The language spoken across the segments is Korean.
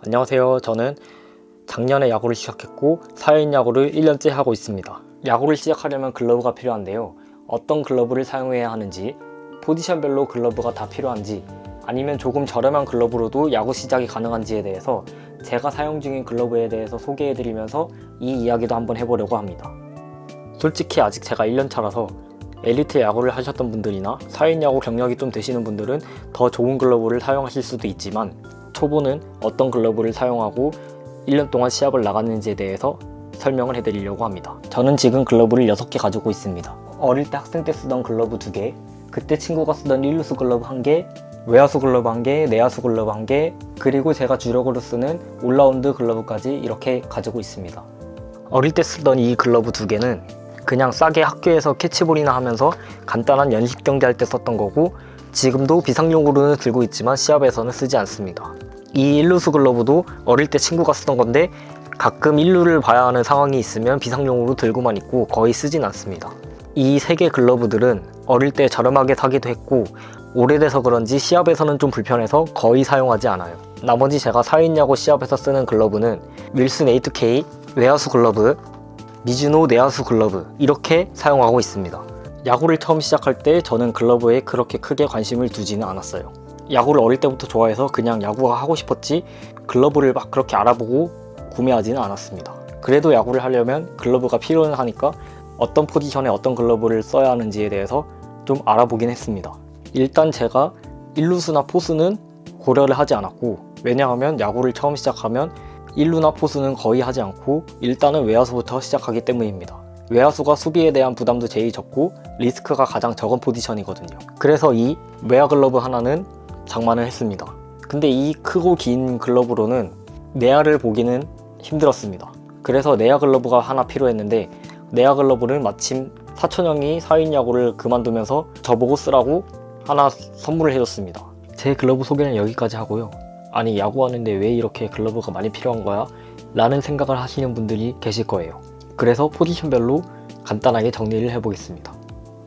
안녕하세요. 저는 작년에 야구를 시작했고 4인 야구를 1년째 하고 있습니다. 야구를 시작하려면 글러브가 필요한데요. 어떤 글러브를 사용해야 하는지, 포지션별로 글러브가 다 필요한지, 아니면 조금 저렴한 글러브로도 야구 시작이 가능한지에 대해서 제가 사용 중인 글러브에 대해서 소개해드리면서 이 이야기도 한번 해보려고 합니다. 솔직히 아직 제가 1년 차라서 엘리트 야구를 하셨던 분들이나 4인 야구 경력이 좀 되시는 분들은 더 좋은 글러브를 사용하실 수도 있지만 초보는 어떤 글러브를 사용하고 1년 동안 시합을 나갔는지에 대해서 설명을 해드리려고 합니다. 저는 지금 글러브를 6개 가지고 있습니다. 어릴 때 학생 때 쓰던 글러브 2개, 그때 친구가 쓰던 일루스 글러브 1개, 외야수 글러브 1개, 내야수 글러브 1개, 그리고 제가 주력으로 쓰는 올라운드 글러브까지 이렇게 가지고 있습니다. 어릴 때 쓰던 이 글러브 2개는 그냥 싸게 학교에서 캐치볼이나 하면서 간단한 연습 경기 할 때 썼던 거고 지금도 비상용으로는 들고 있지만 시합에서는 쓰지 않습니다. 이 일루스 글러브도 어릴 때 친구가 쓰던 건데 가끔 일루를 봐야 하는 상황이 있으면 비상용으로 들고만 있고 거의 쓰진 않습니다. 이 세 개 글러브들은 어릴 때 저렴하게 사기도 했고 오래돼서 그런지 시합에서는 좀 불편해서 거의 사용하지 않아요. 나머지 제가 4인 야구 시합에서 쓰는 글러브는 윌슨 A2K 외야수 글러브, 미즈노 내야수 글러브 이렇게 사용하고 있습니다. 야구를 처음 시작할 때 저는 글러브에 그렇게 크게 관심을 두지는 않았어요. 야구를 어릴 때부터 좋아해서 그냥 야구가 하고 싶었지 글러브를 막 그렇게 알아보고 구매하지는 않았습니다. 그래도 야구를 하려면 글러브가 필요는 하니까 어떤 포지션에 어떤 글러브를 써야 하는지에 대해서 좀 알아보긴 했습니다. 일단 제가 일루수나 포수는 고려를 하지 않았고 왜냐하면 야구를 처음 시작하면 일루나 포수는 거의 하지 않고 일단은 외야수부터 시작하기 때문입니다. 외야수가 수비에 대한 부담도 제일 적고 리스크가 가장 적은 포지션이거든요. 그래서 이 외야 글러브 하나는 장만을 했습니다. 근데 이 크고 긴 글러브로는 내야를 보기는 힘들었습니다. 그래서 내야 글러브가 하나 필요했는데 내야 글러브를 마침 사촌형이 4인 야구를 그만두면서 저보고 쓰라고 하나 선물을 해줬습니다. 제 글러브 소개는 여기까지 하고요. 아니 야구하는데 왜 이렇게 글러브가 많이 필요한 거야? 라는 생각을 하시는 분들이 계실 거예요. 그래서 포지션별로 간단하게 정리를 해보겠습니다.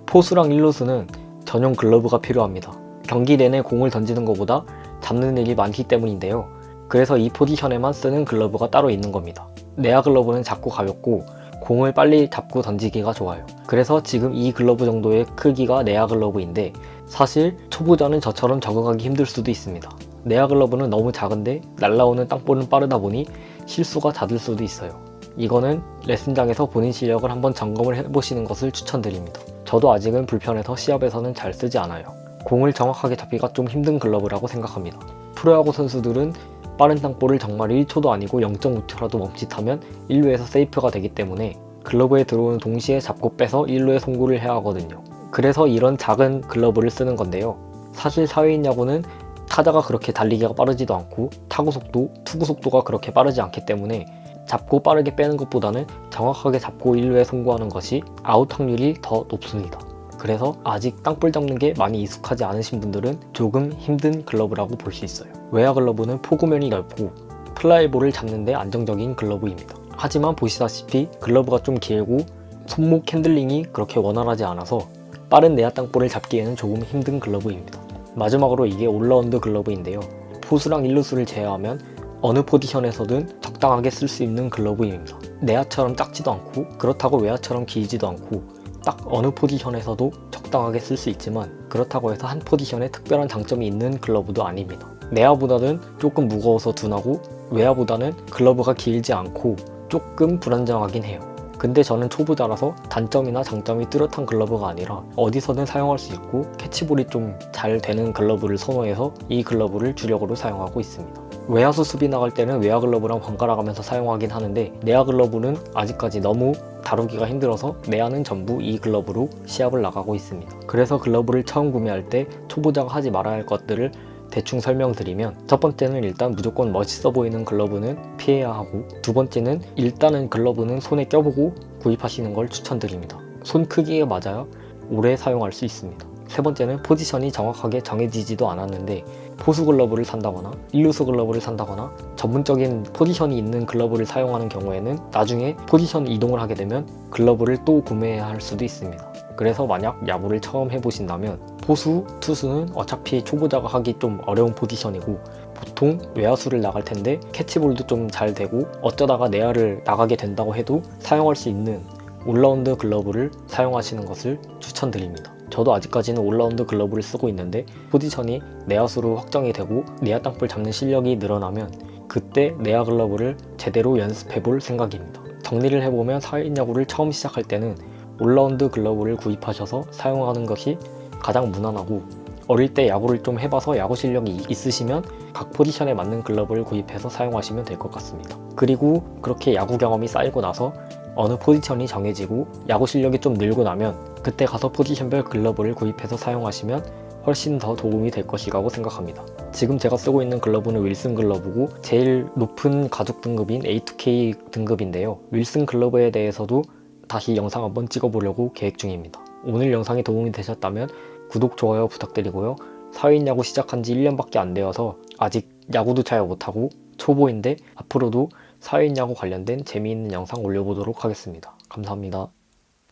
포수랑 일루수는 전용 글러브가 필요합니다. 경기 내내 공을 던지는 것보다 잡는 일이 많기 때문인데요. 그래서 이 포지션에만 쓰는 글러브가 따로 있는 겁니다. 내야 글러브는 작고 가볍고 공을 빨리 잡고 던지기가 좋아요. 그래서 지금 이 글러브 정도의 크기가 내야 글러브인데 사실 초보자는 저처럼 적응하기 힘들 수도 있습니다. 내야 글러브는 너무 작은데 날라오는 땅볼은 빠르다 보니 실수가 잦을 수도 있어요. 이거는 레슨장에서 본인 실력을 한번 점검을 해보시는 것을 추천드립니다. 저도 아직은 불편해서 시합에서는 잘 쓰지 않아요. 공을 정확하게 잡기가 좀 힘든 글러브라고 생각합니다. 프로야구 선수들은 빠른 땅볼을 정말 1초도 아니고 0.5초라도 멈칫하면 1루에서 세이프가 되기 때문에 글러브에 들어오는 동시에 잡고 빼서 1루에 송구를 해야 하거든요. 그래서 이런 작은 글러브를 쓰는 건데요. 사실 사회인 야구는 타자가 그렇게 달리기가 빠르지도 않고 타구 속도, 투구 속도가 그렇게 빠르지 않기 때문에 잡고 빠르게 빼는 것보다는 정확하게 잡고 1루에 송구하는 것이 아웃 확률이 더 높습니다. 그래서 아직 땅볼 잡는 게 많이 익숙하지 않으신 분들은 조금 힘든 글러브라고 볼 수 있어요. 외야 글러브는 포구면이 넓고 플라이볼을 잡는데 안정적인 글러브입니다. 하지만 보시다시피 글러브가 좀 길고 손목 핸들링이 그렇게 원활하지 않아서 빠른 내야 땅볼을 잡기에는 조금 힘든 글러브입니다. 마지막으로 이게 올라운드 글러브인데요. 포수랑 일루수를 제외하면 어느 포지션에서든 적당하게 쓸 수 있는 글러브입니다. 내야처럼 작지도 않고 그렇다고 외야처럼 길지도 않고 딱 어느 포지션에서도 적당하게 쓸 수 있지만 그렇다고 해서 한 포지션에 특별한 장점이 있는 글러브도 아닙니다. 내야보다는 조금 무거워서 둔하고 외야보다는 글러브가 길지 않고 조금 불안정하긴 해요. 근데 저는 초보자라서 단점이나 장점이 뚜렷한 글러브가 아니라 어디서든 사용할 수 있고 캐치볼이 좀 잘 되는 글러브를 선호해서 이 글러브를 주력으로 사용하고 있습니다. 외야수 수비 나갈 때는 외야 글러브랑 번갈아 가면서 사용하긴 하는데 내야 글러브는 아직까지 너무 다루기가 힘들어서 내야는 전부 이 글러브로 시합을 나가고 있습니다. 그래서 글러브를 처음 구매할 때 초보자가 하지 말아야 할 것들을 대충 설명드리면 첫 번째는 일단 무조건 멋있어 보이는 글러브는 피해야 하고 두 번째는 일단은 글러브는 손에 껴보고 구입하시는 걸 추천드립니다. 손 크기에 맞아야 오래 사용할 수 있습니다. 세 번째는 포지션이 정확하게 정해지지도 않았는데 포수 글러브를 산다거나 일루수 글러브를 산다거나 전문적인 포지션이 있는 글러브를 사용하는 경우에는 나중에 포지션 이동을 하게 되면 글러브를 또 구매해야 할 수도 있습니다. 그래서 만약 야구를 처음 해보신다면 포수, 투수는 어차피 초보자가 하기 좀 어려운 포지션이고 보통 외야수를 나갈 텐데 캐치볼도 좀 잘 되고 어쩌다가 내야를 나가게 된다고 해도 사용할 수 있는 올라운드 글러브를 사용하시는 것을 추천드립니다. 저도 아직까지는 올라운드 글러브를 쓰고 있는데 포지션이 내야수로 확정이 되고 내야 땅볼 잡는 실력이 늘어나면 그때 내야 글러브를 제대로 연습해 볼 생각입니다. 정리를 해보면 4인 야구를 처음 시작할 때는 올라운드 글러브를 구입하셔서 사용하는 것이 가장 무난하고 어릴 때 야구를 좀 해봐서 야구 실력이 있으시면 각 포지션에 맞는 글러브를 구입해서 사용하시면 될 것 같습니다. 그리고 그렇게 야구 경험이 쌓이고 나서 어느 포지션이 정해지고 야구 실력이 좀 늘고 나면 그때 가서 포지션별 글러브를 구입해서 사용하시면 훨씬 더 도움이 될 것이라고 생각합니다. 지금 제가 쓰고 있는 글러브는 윌슨 글러브고 제일 높은 가죽 등급인 A2K 등급인데요. 윌슨 글러브에 대해서도 다시 영상 한번 찍어보려고 계획 중입니다. 오늘 영상이 도움이 되셨다면 구독, 좋아요 부탁드리고요. 사회인 야구 시작한 지 1년밖에 안 되어서 아직 야구도 잘 못하고 초보인데 앞으로도 사회인 야구 관련된 재미있는 영상 올려보도록 하겠습니다. 감사합니다.